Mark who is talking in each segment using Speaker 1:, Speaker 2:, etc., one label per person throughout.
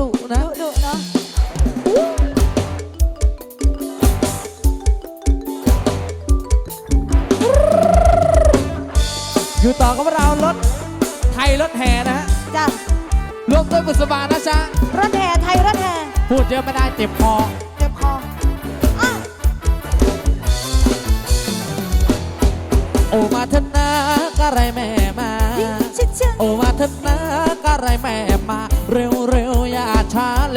Speaker 1: ดุนะ
Speaker 2: ดุดุเนาะ
Speaker 1: อยู่ต่อกับเรารถไทยรถแห่นะฮะ
Speaker 2: จ้ะ
Speaker 1: รวมด้วยบุษบานะจ๊ะ
Speaker 2: รถแห่ไทยรถแห่
Speaker 1: พูดเยอะไม่ได้เจ็บคอ
Speaker 2: เจ็บคออ้าว
Speaker 1: โอมาเถอะนะก็ไรแม่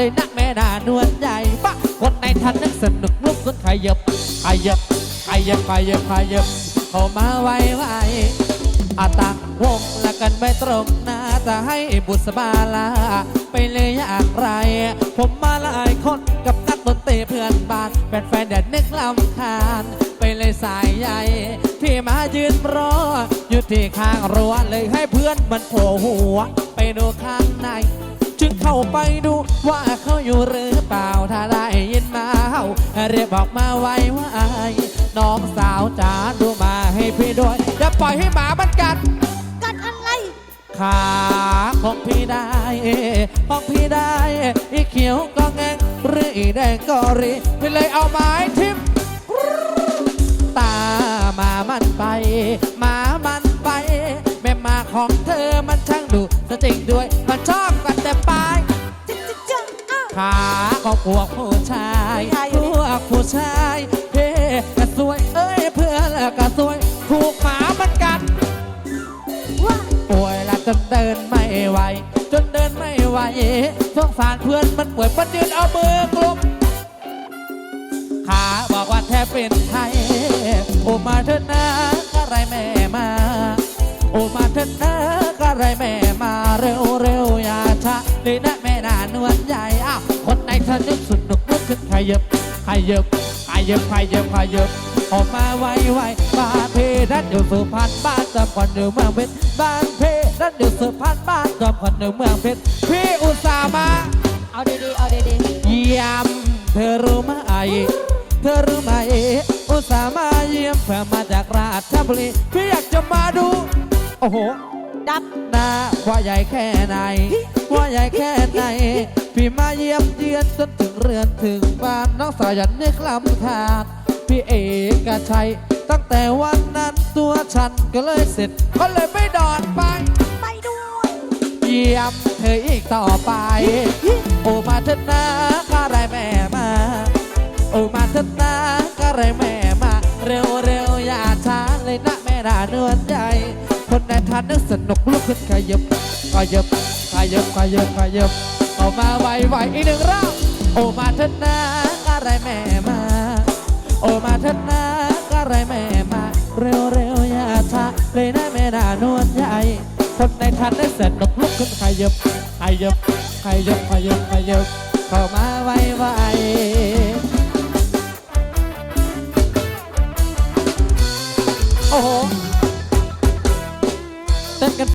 Speaker 2: เล
Speaker 1: ยนะแม่นานวลใหญ่ปะคนในทันนึกสนุกลุกขึ้นขยับขยับขยับขยับขยับเข้ามาไวไวอาตังวงละกันไม่ตรงหน้าจะให้บุษบาลา ไปเลยอย่างไร ผมมาหลายคนกับนักดนตรีเพื่อนบ้านแฟนๆเด็ดนึกลำคาญ ไปเลยสายใหญ่ที่มายืนรออยู่ที่ข้างรั้วเลยให้เพื่อนมันโผล่หัว ไปดูข้างใน จึงเข้าไปดูว่าเขาอยู่หรือเปล่า ถ้าได้ยินมาเฮาเรียกบอกมาไว้ว่าไอ้น้องสาวจ๋าดูมาให้พี่ด้วยอย่าปล่อยให้หมามันกัด
Speaker 2: กัดอะไร
Speaker 1: ขาของพี่ได้ของพี่ได้อีเขียวก็แงงหรืออีแดงก็รีพี่เลยเอาไม้ทิ่มตามามันไปหมามันไป แม่มาของเธอมันช่างดู สจริงด้วย มันชอบกันแต่ปลาย
Speaker 2: จิ๊ดจิ๊ดจ๊ะอ้าว
Speaker 1: ขาของพวกผู้ชาย
Speaker 2: ผู้ชายอยู่
Speaker 1: พ
Speaker 2: นี่
Speaker 1: วกผู้ชายเฮ้กระสวยเอ้ยเพื่อนกระสวยถูกหมามันกัด
Speaker 2: ว่า
Speaker 1: ป่วยและจนเดินไม่ไหวจนเดินไม่ไหวสงสารเพื่อนมันป่วยมันยืนเอามือกลุมขาบอกว่าแทบเป็นไทยโอมาเถอะนะก็ไรแม่มา โอมาเถอะนะ ก็ไรแม่มาเร็วเร็วอย่าช้าเลยนะแม่นานวลใหญ่อ้าวคนในเธอนึกสนุกลุกขึ้นขยับขยับขยับขยับขยับออกมาไวไวๆบ้านเพดันอยู่สุพรรณบ้านจำคนอยู่เมืองเพชรบ้านเพดันอยู่สุพรรณบ้านจำคนอยู่เมืองเพชรพี่อุตส่าห์มา
Speaker 2: เอาดีๆเอาดี
Speaker 1: เยี่ยมเธอรู้ไหมเธอรู้ไหมอุตส่าห์มาเยี่ยมเพื่อมาจากราชบุรีพี่อยากจะมาดูโอ้โห
Speaker 2: ดับ
Speaker 1: หน้าว่าใหญ่แค่ไหน ว่าใหญ่แค่ไหน พี่มาเยี่ยมเยือนจนถึงเรือนถึงบ้านน้องสาวยันนึกลำขาดพี่เอกชัย ตั้งแต่วันนั้นตัวฉันก็เลยเสร็จ ก็เลยไม่ดอนไป
Speaker 2: ไปด้วย
Speaker 1: เยี่ยมเธออีกต่อไป โอมาเถอะนะก็ไรแม่มา โอมาเถอะนะก็ไรแม่มา เร็วเร็วๆอย่าช้าเลยนะแม่น่านวลใจ คนในทานนึกสนุกลุกขึ้นขยับขยับขยับขยับขยับออกมาไวไวอีกหนึ่งรอบโอมาเถิดนะก็ไรแม่มาโอมาเถิดนะก็ไรแม่มาเร็วเร็วอย่าช้าเลยนะแม่นานวลใหญ่คนในทันนึกสนุกลุกขึ้นขยับขยับขยับขยับขยับออกมาไวไวโอ้โห